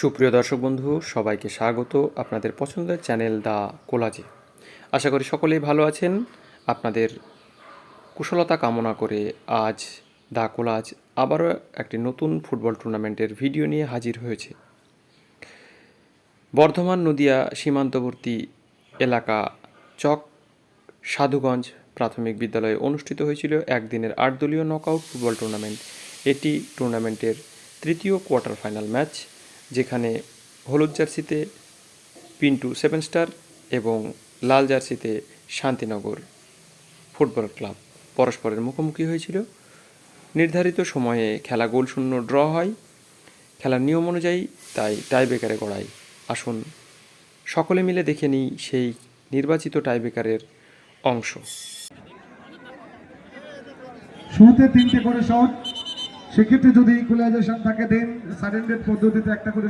সুপ্রিয় দর্শক বন্ধু, সবাইকে স্বাগত আপনাদের পছন্দের চ্যানেল দ্য কোলাজে। আশা করি সকলেই ভালো আছেন। আপনাদের কুশলতা কামনা করে আজ দ্য কোলাজ আবারও একটি নতুন ফুটবল টুর্নামেন্টের ভিডিও নিয়ে হাজির হয়েছে। বর্ধমান নদিয়া সীমান্তবর্তী এলাকা চক সাধুগঞ্জ প্রাথমিক বিদ্যালয়ে অনুষ্ঠিত হয়েছিল একদিনের আটদলীয় নকআউট ফুটবল টুর্নামেন্ট। এটি টুর্নামেন্টের তৃতীয় কোয়ার্টার ফাইনাল ম্যাচ। যেখানে হলুদ জার্সিতে পিন্টু সেভেন স্টার এবং লাল জার্সিতে শান্তিনগর ফুটবল ক্লাব পরস্পরের মুখোমুখি হয়েছিল। নির্ধারিত সময়ে খেলা গোলশূন্য ড্র হয়। খেলার নিয়ম অনুযায়ী তাই টাইব্রেকারে গড়ায় আসুন, সকলে মিলে দেখে নিই সেই নির্বাচিত টাইব্রেকারের অংশ। শুরুতে তিনটে করে শট। সেক্ষেত্রে যদি ইকুয়ালাইজেশন থাকে দেন সাডেন পদ্ধতিতে একটা করে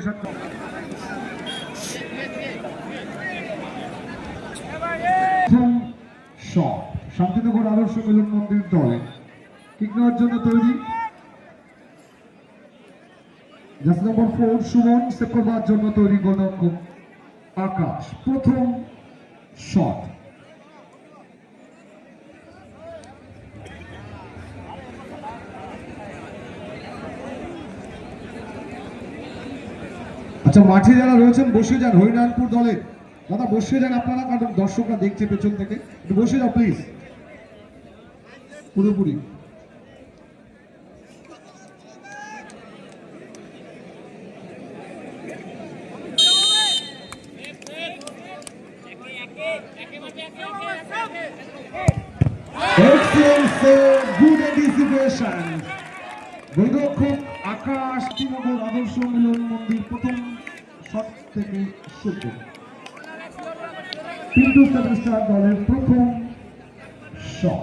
শান্তিনগর আদর্শ মিলন মন্দির দল। কিক নেওয়ার জন্য তৈরি। নম্বর ফোর সুমন সেভ করবার জন্য তৈরি গোলরক্ষক আকাশ, প্রথম শট আচ্ছা মাঠে যারা রয়েছেন, বসে যান, হরিনারায়ণপুর দলের দাদা, বসে যান আপনারা, কারণ দর্শকরা দেখছে পেছন থেকে। বসে যাও প্লিজ পুরোপুরি। আকাশ তৃণমূল আদর্শ মিলন মন্দির প্রথম থেকে শুরু। পিন্টু স্টার দলের প্রথম শট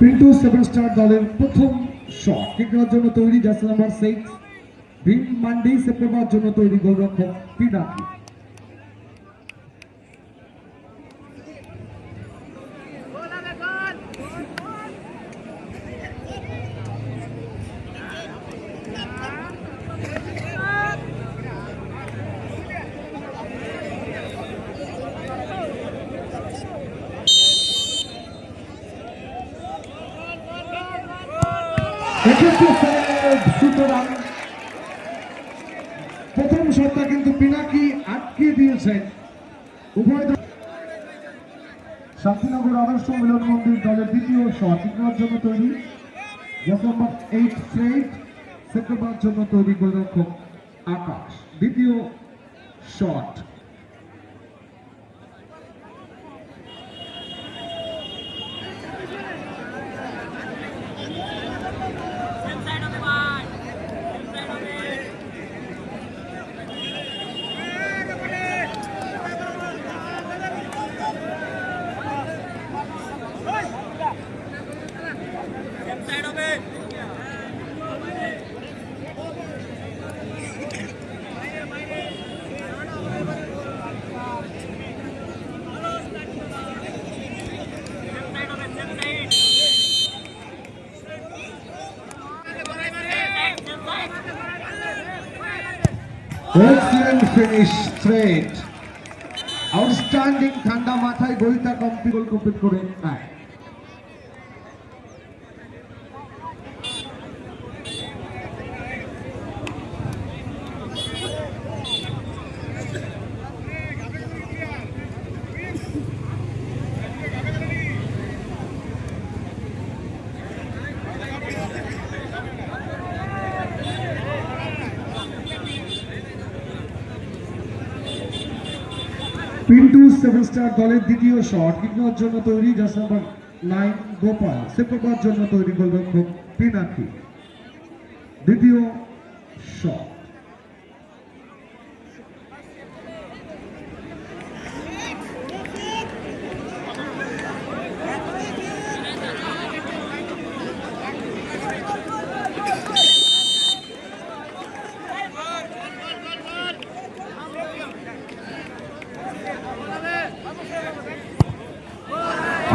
পিন্টু সেভেন দলের প্রথম শট কিক জন্য তৈরি jersey number six Bhim Mandi save করবার জন্য তৈরি গোলরক্ষক পিনাকি এক্ষেত্রে save, প্রথম শটটা কিন্তু পিনাকি আটকে দিয়েছেন উভয় শান্তিনগর আদর্শ মিলন মন্দির দলের দ্বিতীয় শট জন্য তৈরি। জাস্ট নম্বর এইট সেভ জন্য তৈরি গোলরক্ষক আকাশ। দ্বিতীয় shot. Excellent finish straight outstanding ঠান্ডা মাথায় গোলটা কমপ্লিট গোল কমপ্লিট করে নেয় পিন্টু সেভেন স্টার দলের দ্বিতীয় শট। কিক জন্য তৈরি just number nine Gopal. Save করার জন্য তৈরি গোলরক্ষক পিনাকি। দ্বিতীয় শট।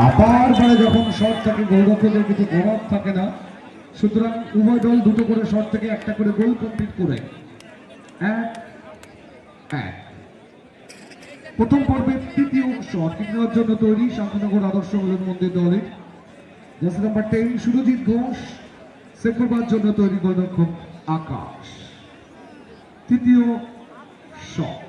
আবার বারে যখন শট থাকে গোলরক্ষকের কিছু প্রভাব থাকে না, সুতরাং উভয় দল দুটো করে শট থেকে একটা করে গোল কমপ্লিট করে। এক এক। প্রথম পর্বের তৃতীয় শট নেওয়ার জন্য তৈরি, শান্তনগর আদর্শ মিলন মন্দির দলের jersey number ten Surajit Ghosh. Save করবার জন্য তৈরি গোলরক্ষক আকাশ। তৃতীয় শট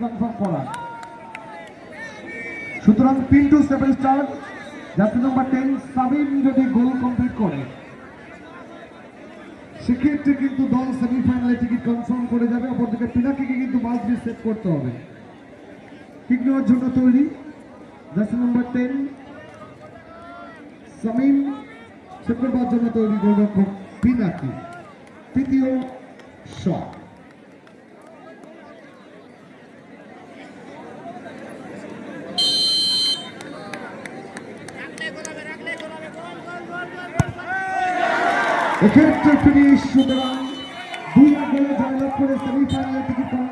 কনফার্ম করার সুতরাং পিন্টু সেভেন স্টার জাতীয় নম্বর টেন সাবিন যদি গোল কমপ্লিট করে সেক্ষেত্রে কিন্তু দল সেমিফাইনালে টিকিট কনফার্ম করে যাবে অপরদিকে পিনাকিকে কিন্তু মাস সেভ করতে হবে কিক নেওয়ার জন্য তৈরি জাতীয় নম্বর টেন সামিম সেভ করবার জন্য তৈরি গোলরক্ষক পিনাকি। তৃতীয় শট। এক্ষেত্রে ফিনিশ সুতরাং দুই গোলে জয়লাভ করে সেমিফাইনালে টিকিট